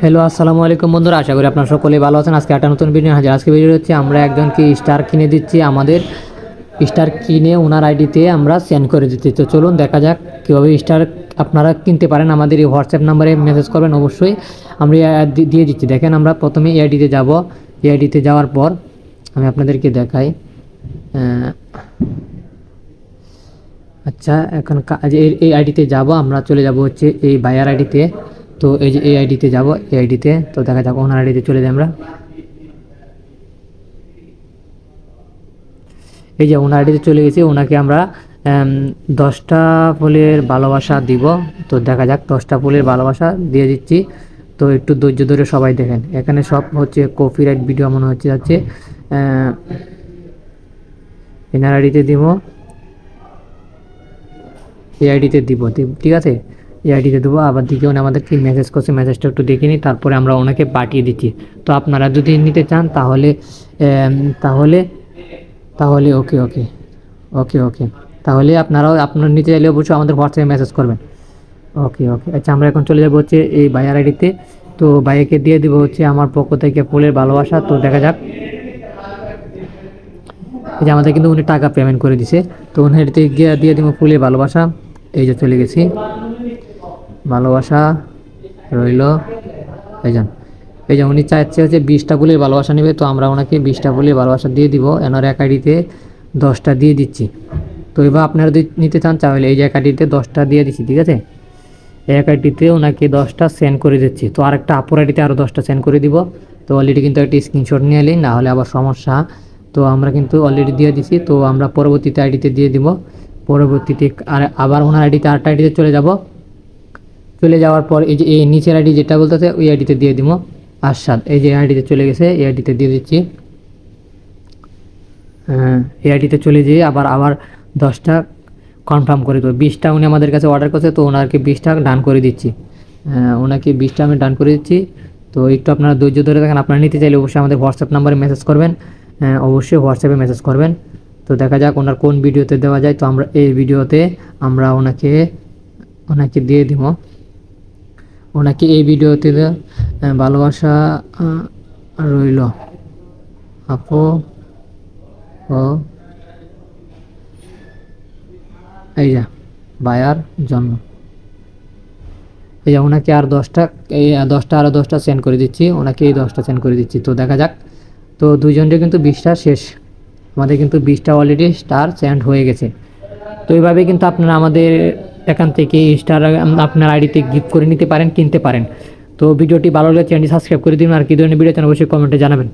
Hello আসসালামু আলাইকুম বন্ধুরা, আশা করি আপনারা সকলেই ভালো আছেন। আজকে একটা নতুন ভিডিও হাজির। আজকে ভিডিও হচ্ছে, আমরা একজনকে স্টার কিনে দিচ্ছি, আমাদের স্টার কিনে ওনার আইডিতে আমরা সেন্ড করে দিচ্ছি। তো চলুন, দেখা যাক কীভাবে স্টার আপনারা কিনতে পারেন। আমাদের এই হোয়াটসঅ্যাপ নাম্বারে মেসেজ করবেন, অবশ্যই আমরা দিয়ে দিচ্ছি। দেখেন, আমরা প্রথমে এই আইডিতে যাব। এই আইডিতে যাওয়ার পর আমি আপনাদেরকে দেখাই। আচ্ছা এখন এই আইডিতে যাব। আমরা চলে যাব হচ্ছে এই বায়ার আইডিতে তো এই যে এই আইডিতে যাব এই আইডিতে তো দেখা যাক ওনার আইডিতে চলে যাই আমরা। এই যে ওনার আইডিতে চলে গেছি ওনাকে আমরা দশটা ফুলের ভালোবাসা দিব। তো দেখা যাক দশটা ফুলের ভালোবাসা দিয়ে দিচ্ছি। তো একটু ধৈর্য ধরে সবাই দেখেন এখানে সব হচ্ছে কপিরাইট ভিডিও মনে হচ্ছে যাচ্ছে। আহ, এনার আইডিতে দিব এই আইডিতে দিব ঠিক আছে? এই আইডিতে দেবো, আবার দিকে উনি আমাদের কি মেসেজ করছে মেসেজটা একটু দেখে নিই, তারপরে আমরা ওনাকে পাঠিয়ে দিচ্ছি। তো আপনারা যদি নিতে চান, তাহলে তাহলে তাহলে ওকে ওকে ওকে ওকে তাহলে আপনারাও, আপনার নিতে চাইলে অবশ্যই আমাদের হোয়াটসঅ্যাপে মেসেজ করবেন। ওকে ওকে আচ্ছা আমরা এখন চলে যাব হচ্ছে এই বায়ার আইডিতে তো। বাইকে দিয়ে দিব হচ্ছে আমার পক্ষ থেকে ফুলের ভালোবাসা। তো দেখা যাক। এই যে আমাদের কিন্তু উনি টাকা পেমেন্ট করে দিছে। তো এটাতে গিয়ে দিয়ে দিব ফুলের ভালোবাসা। এই যে চলে গেছি। ভালোবাসা রইল। এই যান এই যে উনি চাইছে হচ্ছে বিশটা ফুলের ভালোবাসা নেবে, তো আমরা ওনাকে বিশটা ফুলের ভালোবাসা দিয়ে দিব। এনার এক আইডিতে দশটা দিয়ে দিচ্ছি। তো এবার আপনারা যদি নিতে চান, তাহলে এই যে এক আইডিতে দশটা দিয়ে দিচ্ছি, ঠিক আছে? এক আইডিতে ওনাকে দশটা সেন্ড করে দিচ্ছি। তো আরেকটা আপুর আইডিতে আরও দশটা সেন্ড করে দিব। তো অলরেডি কিন্তু একটা স্ক্রিনশট নিয়ে এলেই না হলে আবার সমস্যা। তো আমরা কিন্তু অলরেডি দিয়ে দিছি, তো আমরা পরবর্তীতে আইডিতে দিয়ে দিব। পরবর্তীতে আর আবার ওনার আইডিতে আরেকটা আইডিতে চলে যাব। চলে যাওয়ার পর এই যে এই নিচের আইডি যেটা বলতেছে ওই আইডিতে দিয়ে দিব আশাদ এই যে আইডিতে চলে গেছে এই আইডিতে দিয়ে দিচ্ছি। হ্যাঁ, এই আইডিতে চলে যেয়ে আবার আবার দশটা কনফার্ম করে দেবো। বিশটা উনি আমাদের কাছে অর্ডার করছে তো ওনাকে বিশটা ডান করে দিচ্ছি। হ্যাঁ, ওনাকে বিশটা আমি ডান করে দিচ্ছি। তো একটু আপনারা ধৈর্য ধরে থাকেন আপনারা নিতে চাইলে অবশ্যই আমাদের হোয়াটসঅ্যাপ নাম্বারে মেসেজ করবেন। হ্যাঁ, অবশ্যই হোয়াটসঅ্যাপে মেসেজ করবেন। তো দেখা যাক ওনার কোন ভিডিওতে দেওয়া যায়। তো আমরা এই ভিডিওতে আমরা ওনাকে ওনাকে দিয়ে দিব। ওনাকে এই ভিডিওতে ভালোবাসা রইল। আপু, ও। এই যা, বায়ার জন্য এই যে, ওনাকে আর দশটা, এই দশটা আরও দশটা সেন্ড করে দিচ্ছি। ওনাকে এই দশটা সেন্ড করে দিচ্ছি। তো দেখা যাক। তো দুজনের কিন্তু বিশটা শেষ। আমাদের কিন্তু বিশটা অলরেডি স্টার সেন্ড হয়ে গেছে। তো এইভাবে কিন্তু আপনারা আমাদের এখান থেকে স্টার আপনার আইডিতে গিফট করে নিতে পারেন, কিনতে পারেন। তো ভিডিওটি ভালো লাগলে চ্যানেলটি সাবস্ক্রাইব করে দিন আর কী ধরনের ভিডিও চান অবশ্যই কমেন্টে জানাবেন।